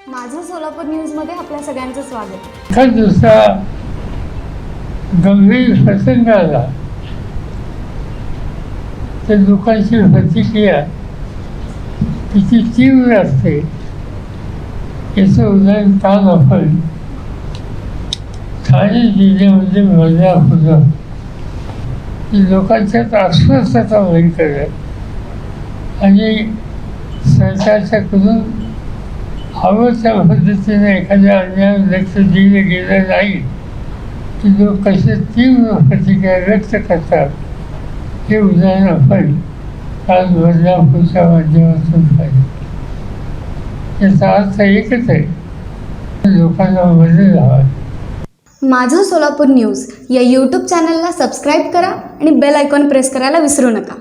माझं सोलापूर न्यूजमध्ये आपल्या सगळ्यांचं स्वागत. एखाद दिवसा गंभीर प्रसंग आला. तर लोकांची प्रतिक्रिया किती तीव्र असते याचं उदाहरण काल आपण ठाणे जिल्ह्यामध्ये मजा होतं की लोकांच्यात अस्वस्थता भयंकर करत आणि सरकारच्याकडून हवं त्या पद्धतीने एखाद्या अन्याय लक्ष दिलं गेलं नाही की जो कसे तीव्र प्रतिक्रिया व्यक्त करतात हे उदाहरण आपण आज बदलापूरच्या माध्यमातून पाहिजे याचा अर्थ एकच आहे लोकांना बदल हवा माझं सोलापूर न्यूज या यूट्यूब चॅनलला सबस्क्राईब करा आणि बेल आयकॉन प्रेस करायला विसरू नका.